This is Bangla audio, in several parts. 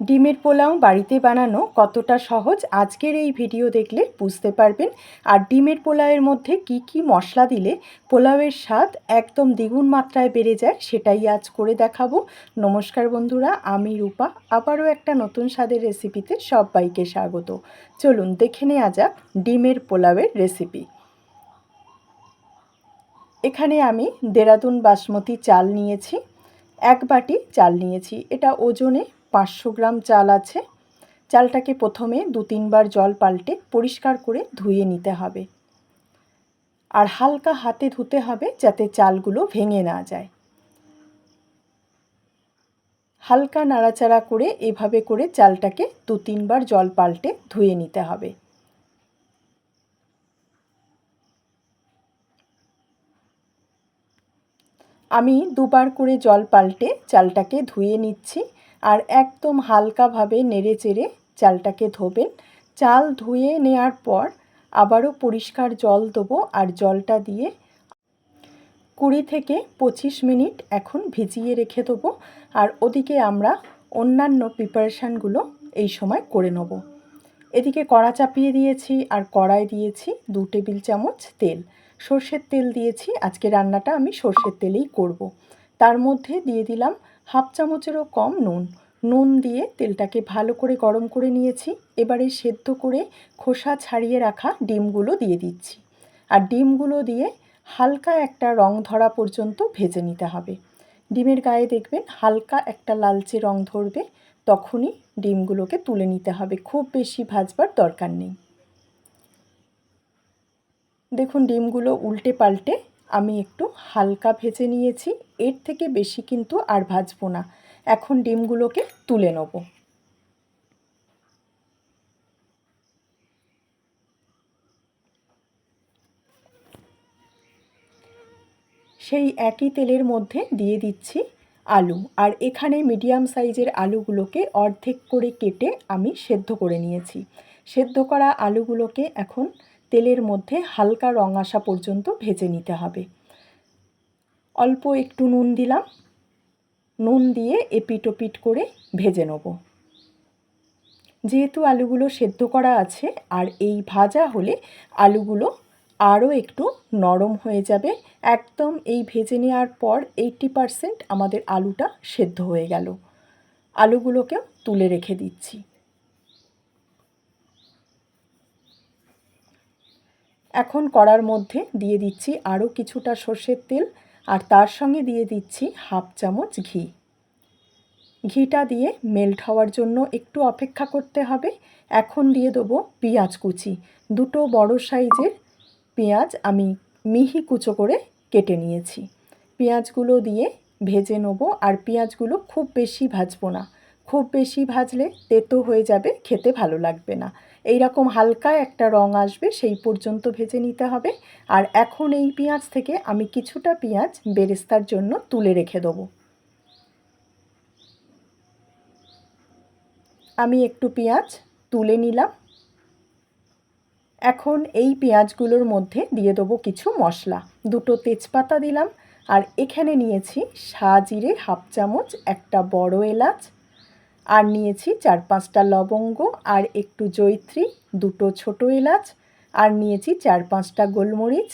ডিমের পোলাও বাড়িতে বানানো কতটা সহজ আজকের এই ভিডিও দেখলে বুঝতে পারবেন। আর ডিমের পোলাওয়ের মধ্যে কি কি মশলা দিলে পোলাওয়ের স্বাদ একদম দ্বিগুণ মাত্রায় বেড়ে যায় সেটাই আজ করে দেখাবো। নমস্কার বন্ধুরা, আমি রূপা। আবারও একটা নতুন স্বাদের রেসিপিতে সবাইকে স্বাগত। চলুন দেখে নেওয়া যাক ডিমের পোলাওয়ের রেসিপি। এখানে আমি দেরাদুন বাসমতি চাল নিয়েছি, এক বাটি চাল নিয়েছি। এটা ওজনে পাঁচশো গ্রাম চাল আছে। চালটাকে প্রথমে দু তিনবার জল পাল্টে পরিষ্কার করে ধুয়ে নিতে হবে। আর হালকা হাতে ধুতে হবে যাতে চালগুলো ভেঙে না যায়। হালকা নাড়াচাড়া করে এভাবে করে চালটাকে দু তিনবার জল পাল্টে ধুয়ে নিতে হবে। আমি দুবার করে জল পাল্টে চালটাকে ধুয়ে নিচ্ছি। আর একদম হালকাভাবে নেড়ে চেড়ে চালটাকে ধোবেন। চাল ধুয়ে নেওয়ার পর আবারও পরিষ্কার জল দেবো আর জলটা দিয়ে কুড়ি থেকে পঁচিশ মিনিট এখন ভিজিয়ে রেখে দেবো। আর ওদিকে আমরা অন্যান্য প্রিপারেশানগুলো এই সময় করে নেব। এদিকে কড়া চাপিয়ে দিয়েছি আর কড়াই দিয়েছি দু টেবিল চামচ তেল। সর্ষের তেল দিয়েছি। আজকে রান্নাটা আমি সর্ষের তেলেই করব। তার মধ্যে দিয়ে দিলাম হাফ চামচেরও কম নুন। নুন দিয়ে তেলটাকে ভালো করে গরম করে নিয়েছি। এবারে সেদ্ধ করে খোসা ছাড়িয়ে রাখা ডিমগুলো দিয়ে দিচ্ছি। আর ডিমগুলো দিয়ে হালকা একটা রং ধরা পর্যন্ত ভেজে নিতে হবে। ডিমের গায়ে দেখবেন হালকা একটা লালচে রং ধরবে। তখনই ডিমগুলোকে তুলে নিতে হবে। খুব বেশি ভাজবার দরকার নেই। দেখুন ডিমগুলো উল্টে পাল্টে আমি একটু হালকা ভেজে নিয়েছি, এর থেকে বেশি কিন্তু আর ভাজবো না। এখন ডিমগুলোকে তুলে নেব। সেই একই তেলের মধ্যে দিয়ে দিচ্ছি আলু, আর এখানে মিডিয়াম সাইজের আলুগুলোকে অর্ধেক করে কেটে আমি সেদ্ধ করে নিয়েছি। সেদ্ধ করা আলুগুলোকে এখন তেলের মধ্যে হালকা রং আসা পর্যন্ত ভেজে নিতে হবে। অল্প একটু নুন দিলাম। নুন দিয়ে এপিট ওপিট করে ভেজে নেব। যেহেতু আলুগুলো সেদ্ধ করা আছে, আর এই ভাজা হলে আলুগুলো আরও একটু নরম হয়ে যাবে। একদম এই ভেজে নেওয়ার পর এইটটি পারসেন্ট আমাদের আলুটা সেদ্ধ হয়ে গেল। আলুগুলোকেও তুলে রেখে দিচ্ছি। এখন কড়ার মধ্যে দিয়ে দিচ্ছি আরও কিছুটা সর্ষের তেল আর তার সঙ্গে দিয়ে দিচ্ছি হাফ চামচ ঘি। ঘিটা দিয়ে মেল্ট হওয়ার জন্য একটু অপেক্ষা করতে হবে। এখন দিয়ে দেবো পেঁয়াজ কুচি। দুটো বড় সাইজের পেঁয়াজ আমি মিহি কুচো করে কেটে নিয়েছি। পেঁয়াজগুলো দিয়ে ভেজে নেব আর পেঁয়াজগুলো খুব বেশি ভাজবো না। খুব বেশি ভাজলে তেতো হয়ে যাবে, খেতে ভালো লাগবে না। এই রকম হালকা একটা রং আসবে, সেই পর্যন্ত ভেজে নিতে হবে। আর এখন এই পেঁয়াজ থেকে আমি কিছুটা পেঁয়াজ বেরেস্তার জন্য তুলে রেখে দেবো। আমি একটু পেঁয়াজ তুলে নিলাম। এখন এই পেঁয়াজগুলোর মধ্যে দিয়ে দেবো কিছু মশলা। দুটো তেজপাতা দিলাম। আর এখানে নিয়েছি সাজিরে হাফ চামচ একটা বড় এলাচ আর নিয়েছি চার পাঁচটা লবঙ্গ আর একটু জৈত্রী দুটো ছোটো এলাচ, আর নিয়েছি চার পাঁচটা গোলমরিচ,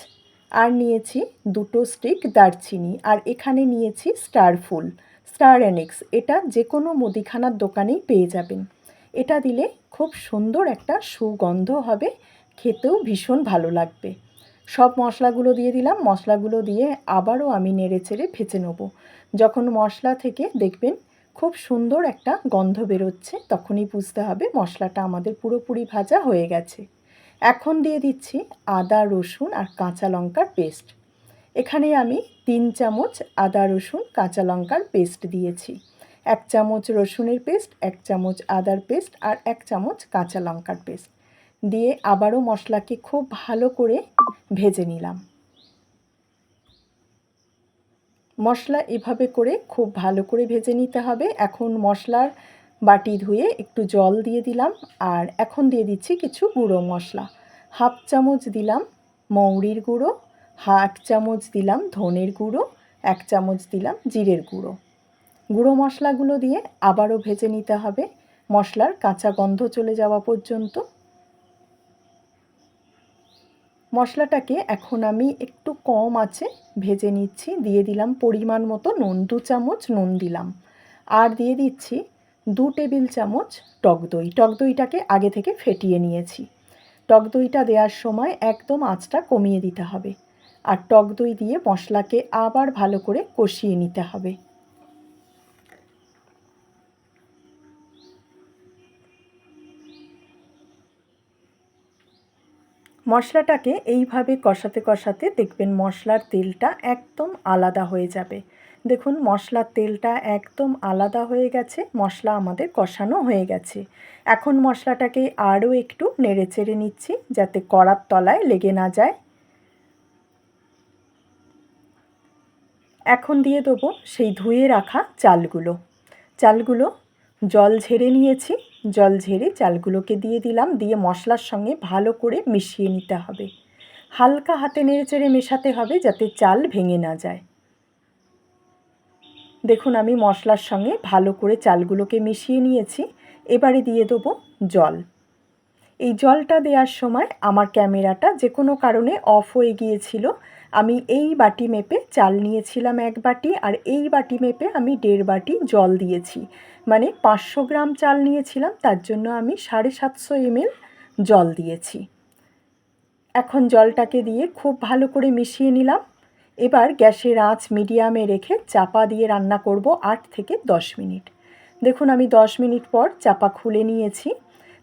আর নিয়েছি দুটো স্টিক দারচিনি, আর এখানে নিয়েছি স্টার ফুল, স্টার এনিক্স এটা যে কোনো মুদিখানার দোকানেই পেয়ে যাবেন। এটা দিলে খুব সুন্দর একটা সুগন্ধ হবে, খেতেও ভীষণ ভালো লাগবে। সব মশলাগুলো দিয়ে দিলাম, মশলাগুলো দিয়ে আবারও আমি নেড়ে চেড়ে ভেজে নেব। যখন মশলা থেকে দেখবেন খুব সুন্দর একটা গন্ধ বেরোচ্ছে, তখনই বুঝতে হবে মশলাটা আমাদের পুরোপুরি ভাজা হয়ে গেছে। এখন দিয়ে দিচ্ছি আদা, রসুন আর কাঁচা লঙ্কার পেস্ট। এখানে আমি তিন চামচ আদা, রসুন, কাঁচা লঙ্কার পেস্ট দিয়েছি। এক চামচ রসুনের পেস্ট, এক চামচ আদার পেস্ট আর এক চামচ কাঁচা লঙ্কার পেস্ট। দিয়ে আবারও মশলাকে খুব ভালো করে ভেজে নিলাম। মশলা এভাবে করে খুব ভালো করে ভেজে নিতে হবে। এখন মশলার বাটি ধুয়ে একটু জল দিয়ে দিলাম আর এখন দিয়ে দিচ্ছি কিছু গুঁড়ো মশলা। হাফ চামচ দিলাম মৌরির গুঁড়ো এক চামচ দিলাম ধনের গুঁড়ো, এক চামচ দিলাম জিরের গুঁড়ো। গুঁড়ো মশলাগুলো দিয়ে আবারও ভেজে নিতে হবে। মশলার কাঁচা গন্ধ চলে যাওয়া পর্যন্ত। মশলাটাকে এখন আমি একটু কম আছে, ভেজে নিচ্ছি, দিয়ে দিলাম পরিমাণ মতো নুন, দু চামচ নুন দিলাম। আর দিয়ে দিচ্ছি দু টেবিল চামচ টক দই। টক দইটাকে আগে থেকে ফেটিয়ে নিয়েছি। টক দইটা দেওয়ার সময় একদম আঁচটা কমিয়ে দিতে হবে। আর টক দই দিয়ে মশলাকে আবার ভালো করে কষিয়ে নিতে হবে। মশলাটাকে এইভাবে কষাতে কষাতে দেখবেন মশলার তেলটা একদম আলাদা হয়ে যাবে। দেখুন, মশলার তেলটা একদম আলাদা হয়ে গেছে, মশলা আমাদের কষানো হয়ে গেছে। এখন মশলাটাকে আরও একটু নেড়ে চেড়ে নিচ্ছি যাতে কড়ার তলায় লেগে না যায়। এখন দিয়ে দেবো সেই ধুয়ে রাখা চালগুলো। চালগুলো জল ঝেড়ে নিয়েছি জল ঝেড়ে চালগুলোকে দিয়ে দিলাম, দিয়ে মশলার সঙ্গে ভালো করে মিশিয়ে নিতে হবে। হালকা হাতে নেড়ে চেড়ে মেশাতে হবে যাতে চাল ভেঙে না যায়। দেখুন, আমি মশলার সঙ্গে ভালো করে চালগুলোকে মিশিয়ে নিয়েছি। এবারে দিয়ে দেবো জল। এই জলটা দেওয়ার সময় আমার ক্যামেরাটা যে কোনো কারণে অফ হয়ে গিয়েছিল। আমি এই বাটি মেপে চাল নিয়েছিলাম এক বাটি আর এই বাটি মেপে আমি দেড় বাটি জল দিয়েছি। মানে পাঁচশো গ্রাম চাল নিয়েছিলাম, তার জন্য আমি সাড়ে সাতশো এমএল জল দিয়েছি। এখন জলটাকে দিয়ে খুব ভালো করে মিশিয়ে নিলাম। এবার গ্যাসের আঁচ মিডিয়ামে রেখে চাপা দিয়ে রান্না করব আট থেকে দশ মিনিট। দেখুন আমি দশ মিনিট পর চাপা খুলে নিয়েছি।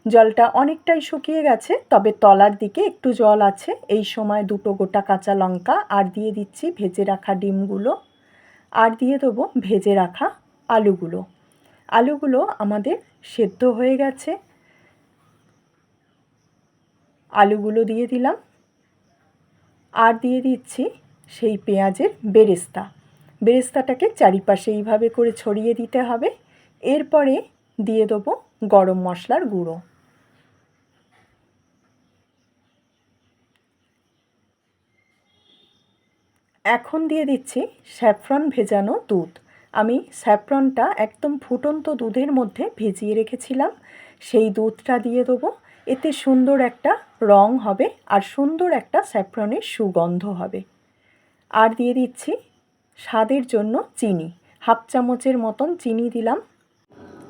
জলটা অনেকটাই শুকিয়ে গেছে, তবে তলার দিকে একটু জল আছে। এই সময় দুটো গোটা কাঁচা লঙ্কা, আর দিয়ে দিচ্ছি ভেজে রাখা ডিমগুলো। আর দিয়ে দেবো ভেজে রাখা আলুগুলো। আলুগুলো আমাদের সেদ্ধ হয়ে গেছে। আলুগুলো দিয়ে দিলাম। আর দিয়ে দিচ্ছি সেই পেঁয়াজের বেরেস্তা। বেরেস্তাটাকে চারিপাশে এইভাবে করে ছড়িয়ে দিতে হবে। এরপরে দিয়ে দেবো গরম মশলার গুঁড়ো। এখন দিয়ে দিচ্ছি স্যাফরন ভেজানো দুধ। আমি স্যাফরনটা একদম ফুটন্ত দুধের মধ্যে ভিজিয়ে রেখেছিলাম। সেই দুধটা দিয়ে দেবো। এতে সুন্দর একটা রং হবে আর সুন্দর একটা স্যাফরনের সুগন্ধ হবে। আর দিয়ে দিচ্ছি স্বাদের জন্য চিনি। হাফ চামচের মতন চিনি দিলাম।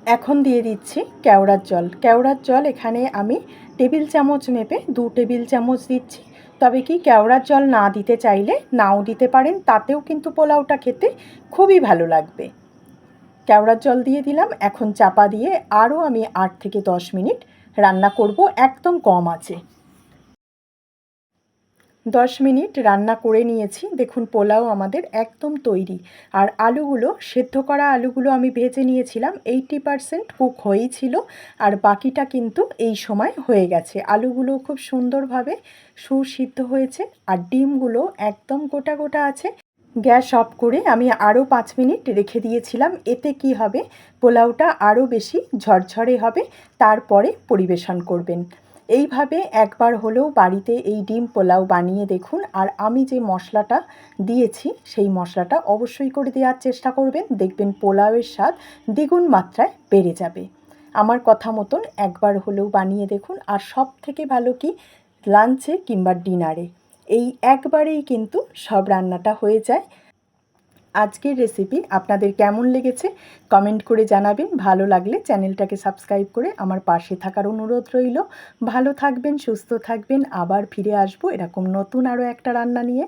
এখন দিয়ে দিচ্ছি কেওড়ার জল। কেওড়ার জল এখানে আমি টেবিল চামচ মেপে দু টেবিল চামচ দিচ্ছি। তবে কি কেওড়ার জল না দিতে চাইলে নাও দিতে পারেন, তাতেও কিন্তু পোলাওটা খেতে খুবই ভালো লাগবে। কেওড়ার জল দিয়ে দিলাম, এখন চাপা দিয়ে আরও আমি আট থেকে দশ মিনিট রান্না করব, একদম কম আছে। দশ মিনিট রান্না করে নিয়েছি। দেখুন, পোলাও আমাদের একদম তৈরি। আর আলুগুলো, সেদ্ধ করা আলুগুলো আমি ভেজে নিয়েছিলাম। এইটি পারসেন্ট কুক হয়েই ছিল। আর বাকিটা কিন্তু এই সময় হয়ে গেছে। আলুগুলো খুব সুন্দরভাবে সুসিদ্ধ হয়েছে আর ডিমগুলো একদম গোটা গোটা আছে। গ্যাস অফ করে আমি আরও পাঁচ মিনিট রেখে দিয়েছিলাম। এতে কি হবে? পোলাওটা আরও বেশি ঝরঝরে হবে। তারপরে পরিবেশন করবেন। এইভাবে একবার হলেও বাড়িতে এই ডিম পোলাও বানিয়ে দেখুন। আর আমি যে মশলাটা দিয়েছি, সেই মশলাটা অবশ্যই করে দেওয়ার চেষ্টা করবেন। দেখবেন পোলাওয়ের স্বাদ দ্বিগুণ মাত্রায় বেড়ে যাবে। আমার কথা মতন একবার হলেও বানিয়ে দেখুন। আর সব থেকে ভালো কি? লাঞ্চে কিংবা ডিনারে। এই একবারেই কিন্তু সব রান্নাটা হয়ে যায়। আজকের রেসিপি আপনাদের কেমন লেগেছে কমেন্ট করে জানাবেন। ভালো লাগলে চ্যানেলটাকে সাবস্ক্রাইব করে আমার পাশে থাকার অনুরোধ রইল। ভালো থাকবেন, সুস্থ থাকবেন। আবার ফিরে আসব এরকম নতুন আরও একটা রান্না নিয়ে।